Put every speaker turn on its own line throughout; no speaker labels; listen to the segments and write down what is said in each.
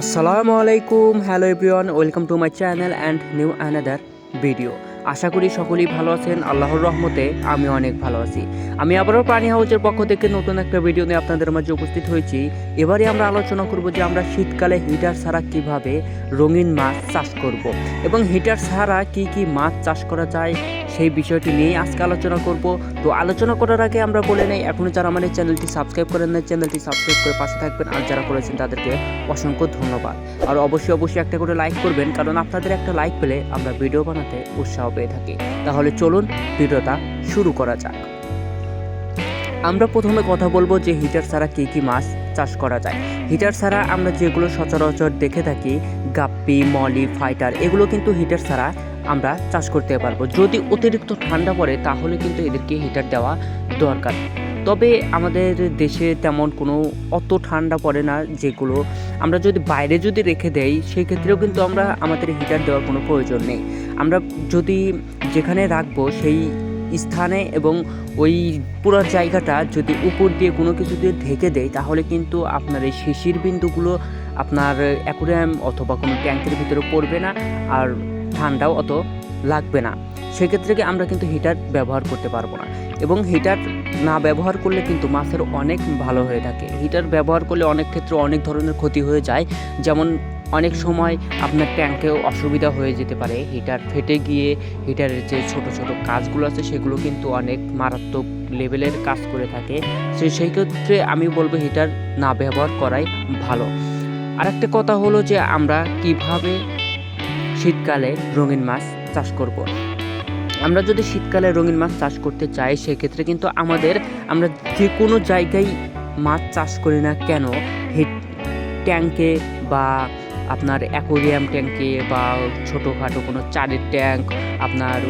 আসসালামু আলাইকুম, hello everyone, welcome to my channel and new another video. আশা করি সকলেই ভালো আছেন, আল্লাহর রহমতে আমি অনেক ভালো আছি। আমি আবারও প্রাণী হাউসের পক্ষ থেকে নতুন একটা ভিডিও নিয়ে আপনাদের মাঝে উপস্থিত হয়েছি। এবারে আমরা আলোচনা করব যে আমরা শীতকালে হিটার ছাড়া কীভাবে রঙিন মাছ চাষ করব এবং হিটার ছাড়া কি কি মাছ চাষ করা যায় সেই বিষয়টি নিয়ে আজকে আলোচনা করব। তো আলোচনা করার আগে আমরা বলে নেই, এখনও যারা আমাদের চ্যানেলটি সাবস্ক্রাইব করেন না চ্যানেলটি সাবস্ক্রাইব করে পাশে থাকবেন। আর যারা করেছেন তাদেরকে অসংখ্য ধন্যবাদ। আর অবশ্যই অবশ্যই একটা করে লাইক করবেন, কারণ আপনাদের একটা লাইক পেলে আমরা ভিডিও বানাতে উৎসাহ পেয়ে থাকি। তাহলে চলুন ভিডিওটা শুরু করা যাক। আমরা প্রথমে কথা বলব যে হিটার ছাড়া কী কী মাছ চাষ করা যায়। হিটার ছাড়া আমরা যেগুলো সচরাচর দেখে থাকি, গাপ্পি, মলি, ফাইটার, এগুলো কিন্তু হিটার ছাড়া আমরা চাষ করতে পারব। যদি অতিরিক্ত ঠান্ডা পড়ে, তাহলে কিন্তু এদেরকে হিটার দেওয়া দরকার। তবে আমাদের দেশে তেমন কোনো অত ঠান্ডা পড়ে না, যেগুলো আমরা যদি বাইরে যদি রেখে দেই, সেক্ষেত্রেও কিন্তু আমরা আমাদের হিটার দেওয়ার কোনো প্রয়োজন নেই। আমরা যদি যেখানে রাখব, সেই স্থানে এবং ওই পুরো জায়গাটা যদি উপর দিয়ে কোনো কিছু দিয়ে ঢেকে দেয় তাহলে কিন্তু আপনার এই শিশির বিন্দুগুলো আপনার অ্যাকুরিয়াম অথবা কোনো ট্যাঙ্কের ভিতরে পড়বে না। আর ঠান্ডাও অত লাগবে না। সেক্ষেত্রে কি আমরা কিন্তু হিটার ব্যবহার করতে পারব না। এবং হিটার না ব্যবহার করলে কিন্তু মাছের অনেক ভালো হয়ে থাকে। হিটার ব্যবহার করলে অনেক ক্ষেত্রে অনেক ধরনের ক্ষতি হয়ে যায়। যেমন অনেক সময় আপনার ট্যাঙ্কেও অসুবিধা হয়ে যেতে পারে। হিটার ফেটে গিয়ে হিটারের যে ছোট ছোট কাজগুলো আছে, সেগুলো কিন্তু অনেক মারাত্মক লেভেলের কাজ করে থাকে। সেই সেই ক্ষেত্রে আমি বলব হিটার না ব্যবহার করাই ভালো। আরেকটা কথা হলো যে আমরা কীভাবে শীতকালে রঙিন মাছ চাষ করব। আমরা যদি শীতকালে রঙিন মাছ চাষ করতে চাই, সেক্ষেত্রে কিন্তু আমাদের, আমরা যে কোনো জায়গায় মাছ চাষ করি না কেন হিট ট্যাঙ্কে বা আপনার অ্যাকোরিয়াম ট্যাঙ্কে বা ছোটোখাটো কোনো চারের ট্যাঙ্ক, আপনার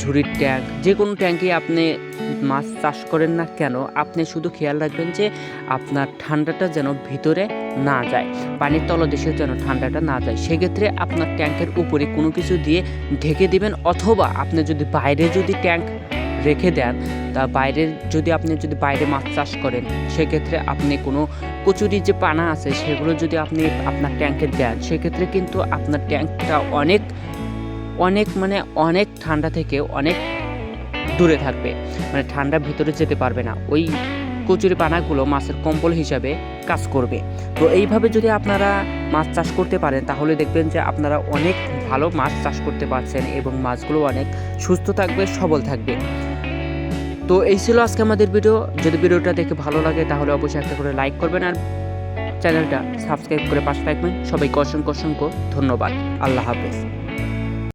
ঝুড়ির ট্যাঙ্ক, যে কোনো ট্যাঙ্কে আপনি মাছ চাষ করেন না কেন, আপনি শুধু খেয়াল রাখবেন যে আপনার ঠান্ডাটা যেন ভিতরে না যায়, পানির তলদেশে যেন ঠান্ডাটা না যায়। সেক্ষেত্রে আপনার ট্যাঙ্কের উপরে কোনো কিছু দিয়ে ঢেকে দিবেন অথবা আপনি যদি বাইরে যদি ট্যাঙ্ক রেখে দেন, তা বাইরের যদি আপনি যদি বাইরে মাছ চাষ করেন, সেক্ষেত্রে আপনি কোনো কচুরির যে পানা আছে, সেগুলো যদি আপনি আপনার ট্যাঙ্কে দেন, সেক্ষেত্রে কিন্তু আপনার ট্যাঙ্কটা অনেক অনেক মানে অনেক ঠান্ডা থেকে অনেক দূরে থাকবে। মানে ঠান্ডা ভিতরে যেতে পারবে না। ওই কচুরি পানাগুলো মাছের কম্বল হিসাবে কাজ করবে। তো এইভাবে যদি আপনারা মাছ চাষ করতে পারেন, তাহলে দেখবেন যে আপনারা অনেক ভালো মাছ চাষ করতে পারছেন এবং মাছগুলো অনেক সুস্থ থাকবে, সবল থাকবে। তো এই ছিল আজকে আমাদের ভিডিও যদি ভিডিওটা দেখে ভালো লাগে, তাহলে অবশ্যই একটা করে লাইক করবেন আর চ্যানেলটা সাবস্ক্রাইব করে পাশে থাকবেন। সবাইকে অসংখ্য অসংখ্য ধন্যবাদ। আল্লাহ হাফেজ।